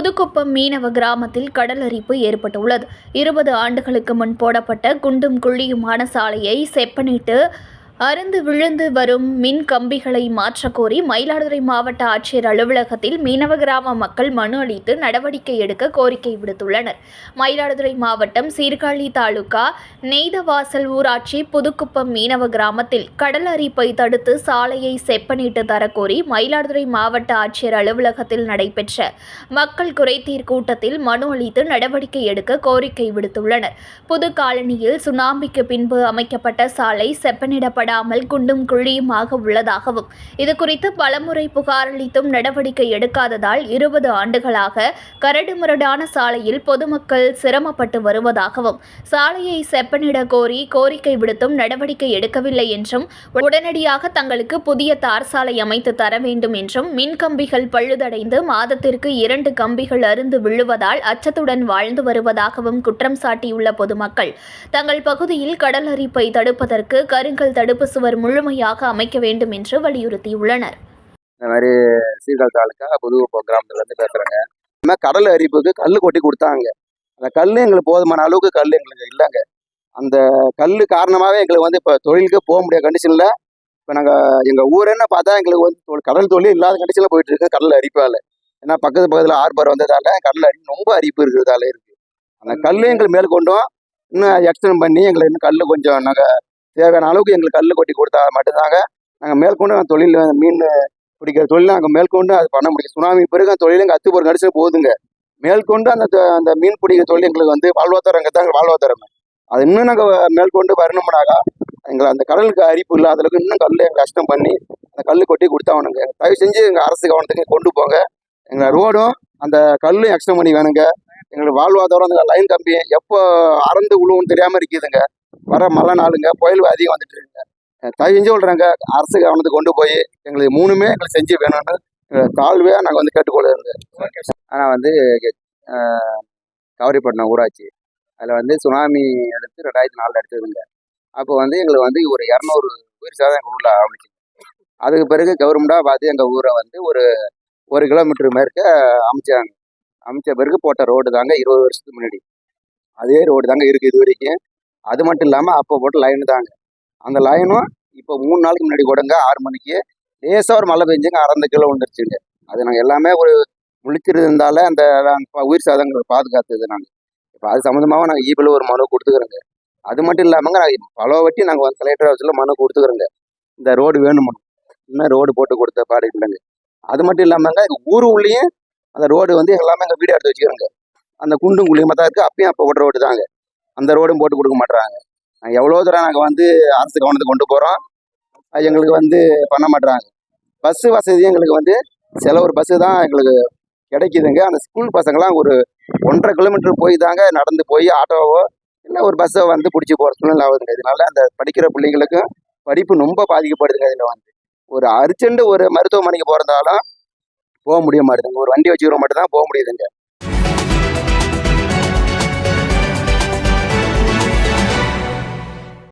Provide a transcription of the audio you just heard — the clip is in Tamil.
புதுக்குப்பம் மீனவ கிராமத்தில் கடல் அரிப்பு ஏற்பட்டுள்ளது. இருபது ஆண்டுகளுக்கு முன் போடப்பட்ட குண்டும் குழியுமான சாலையை செப்பனிட்டு அருந்து விழுந்து வரும் மின் கம்பிகளை மாற்றக்கோரி மயிலாடுதுறை மாவட்ட ஆட்சியர் அலுவலகத்தில் மீனவ கிராம மக்கள் மனு அளித்து நடவடிக்கை எடுக்க கோரிக்கை விடுத்துள்ளனர். மயிலாடுதுறை மாவட்டம் சீர்காழி தாலுகா நெய்தவாசல் ஊராட்சி புதுக்குப்பம் மீனவ கிராமத்தில் கடல் அரிப்பை தடுத்து சாலையை செப்பனிட்டு தரக்கோரி மயிலாடுதுறை மாவட்ட ஆட்சியர் அலுவலகத்தில் நடைபெற்ற மக்கள் குறைதீர் கூட்டத்தில் மனு அளித்து நடவடிக்கை எடுக்க கோரிக்கை விடுத்துள்ளனர். புது காலனியில் சுனாமிக்கு பின்பு அமைக்கப்பட்ட சாலை செயல்படாமல் குண்டும் குழியுமாக உள்ளதாகவும் இதுகுறித்து பலமுறை புகார் அளித்தும் நடவடிக்கை எடுக்காததால் இருபது ஆண்டுகளாக கரடுமுரடான சாலையில் பொதுமக்கள் சிரமப்பட்டு வருவதாகவும் சாலையை செப்பனிட கோரி கோரிக்கை விடுத்தும் நடவடிக்கை எடுக்கவில்லை என்றும் உடனடியாக தங்களுக்கு புதிய தார் சாலை அமைத்து தர வேண்டும் என்றும் மின் கம்பிகள் பழுதடைந்து மாதத்திற்கு இரண்டு கம்பிகள் அருந்து விழுவதால் அச்சத்துடன் வாழ்ந்து வருவதாகவும் குற்றம் சாட்டியுள்ள பொதுமக்கள் தங்கள் பகுதியில் கடல் அரிப்பை தடுப்பதற்கு கருங்கல் தடுப்பு சுவர் முழுமையாக அமைக்க வேண்டும் என்று வலியுறுத்தியுள்ளனர். இந்த மாதிரி சீர்கள் தாலுக்கா புதுக்குப்பம் கிராமத்துலேருந்து பேசுகிறேங்க இந்த மாதிரி கடல் அரிப்புக்கு கல் கொட்டி கொடுத்தாங்க. அந்த கல் எங்களுக்கு போதுமான அளவுக்கு கல் எங்களுக்கு இல்லைங்க. அந்த கல் காரணமாகவே எங்களுக்கு வந்து இப்போ தொழிலுக்கு போக முடியாத கண்டிஷனில் இப்போ நாங்கள் எங்கள் ஊரேன்னு பார்த்தா எங்களுக்கு வந்து கடல் தொழில் இல்லாத கண்டிஷனில் போயிட்டு இருக்கு கடல் அரிப்பால். ஏன்னா பக்கத்து பக்கத்தில் ஆர்பர் வந்ததால கடல் அரி ரொம்ப அரிப்பு இருக்கிறதால இருக்குது அந்த கல் எங்களுக்கு மேல் கொண்டோம் இன்னும் எக்ஸ்டன் பண்ணி எங்களுக்கு இன்னும் கல் கொஞ்சம் நாங்கள் தேவையான அளவுக்கு எங்களுக்கு கல் கொட்டி கொடுத்தா மட்டும்தாங்க. நாங்கள் மேற்கொண்டு தொழில் மீன் பிடிக்கிற தொழில் நாங்கள் மேற்கொண்டு அது பண்ண முடியும். சுனாமி பிறகு அந்த தொழில் எங்கள் அத்து போகிற கடிச்சு போகுதுங்க. மேற்கொண்டு அந்த அந்த மீன் பிடிக்கிற தொழில் எங்களுக்கு வந்து வாழ்வாதாரங்க தான் வாழ்வாதாரம். அது இன்னும் நாங்கள் மேற்கொண்டு வரணும்னாக்கா எங்களை அந்த கடலுக்கு அரிப்பு இல்லாத அளவுக்கு இன்னும் கல் எங்கள் கஷ்டம் பண்ணி அந்த கல் கொட்டி கொடுத்தாவணுங்க தயவு செஞ்சு எங்கள் அரசு கவனத்துக்கு கொண்டு போங்க. எங்கள் ரோடும் அந்த கல்லும் எக்ஸ்டன் பண்ணி வேணுங்க. எங்களுக்கு வாழ்வாதாரம் அந்த லைன் கம்பி எப்போ அறந்து உழுவுன்னு தெரியாமல் இருக்குதுங்க. வர மழை நாளுங்க புயல் அதிகம் வந்துட்டு இருக்குங்க. செஞ்சு சொல்கிறேங்க அரசு கவனத்துக்கு கொண்டு போய் எங்களுக்கு மூணுமே எங்களுக்கு செஞ்சு வேணும்னு தாழ்வையாக நாங்கள் வந்து கேட்டுக்கொள்ளுங்க ஆனால் வந்து கவரிப்பட்டினம் ஊராட்சி. அதில் வந்து சுனாமி எடுத்து ரெண்டாயிரத்தி நாலில் எடுத்ததுங்க. அப்போ வந்து எங்களுக்கு வந்து ஒரு இரநூறு உயிர் சேதம் எங்கள் ஊரில் ஆரம்பிச்சு அதுக்கு பிறகு கவர்மெண்ட்டாக பார்த்து எங்கள் ஊரை வந்து ஒரு ஒரு கிலோமீட்டர் மேற்க அமைச்சாங்க. அமைச்ச பிறகு போட்ட ரோடு தாங்க இருபது வருஷத்துக்கு முன்னாடி. அதே ரோடு தாங்க இருக்குது இது வரைக்கும். அது மட்டும் இல்லாமல் அப்போ போட்ட லைன் தாங்க. அந்த லைனும் இப்போ மூணு நாளைக்கு முன்னாடி கூடங்க ஆறு மணிக்கு லேசாக ஒரு மழை பெஞ்சுங்க அறந்த கிலோ வந்துருச்சுங்க அது நாங்கள் எல்லாமே ஒரு முழிச்சிருந்தால அந்த உயிர் சாதங்களை பாதுகாத்தது நாங்கள் இப்போ அது சம்மந்தமாக நாங்கள் ஈபில் ஒரு மனு கொடுத்துக்கிறோங்க. அது மட்டும் இல்லாமல் நாங்கள் பல வட்டி நாங்கள் வந்து கலெக்டர் ஹவுஸில் மனு கொடுத்துக்கிறோங்க. இந்த ரோடு வேணுமா இன்னும் ரோடு போட்டு கொடுத்த பாடு இல்லைங்க. அது மட்டும் இல்லாமங்க ஊர் உள்ளேயும் அந்த ரோடு வந்து எல்லாமே எங்கள் வீடு எடுத்து வச்சுக்கிறோங்க. அந்த குண்டும் குழியமாக தான் இருக்குது அப்பயும் அப்போ போட்ட ரோடு தாங்க. அந்த ரோடும் போட்டு கொடுக்க மாட்டுறாங்க நாங்கள் எவ்வளோ தூரம் நாங்கள் வந்து அரசு கவனத்துக்கு கொண்டு போகிறோம் அது எங்களுக்கு வந்து பண்ண மாட்டுறாங்க பஸ்ஸு வசதி எங்களுக்கு வந்து சில ஒரு பஸ்ஸு தான் எங்களுக்கு கிடைக்குதுங்க. அந்த ஸ்கூல் பசங்களாம் ஒரு ஒன்றரை கிலோமீட்டர் போய் தாங்க நடந்து போய் ஆட்டோவோ இல்லை ஒரு பஸ்ஸை வந்து பிடிச்சி போகிற சூழ்நிலை ஆகுதுங்க. இதனால அந்த படிக்கிற பிள்ளைங்களுக்கும் படிப்பு ரொம்ப பாதிக்கப்படுதுங்க இதில் வந்து. ஒரு அர்ஜென்ட் ஒரு மருத்துவமனைக்கு போகிறதாலும் போக முடிய மாட்டேதுங்க. ஒரு வண்டி வச்சுக்கிறோம் மட்டும் தான் போக முடியுதுங்க.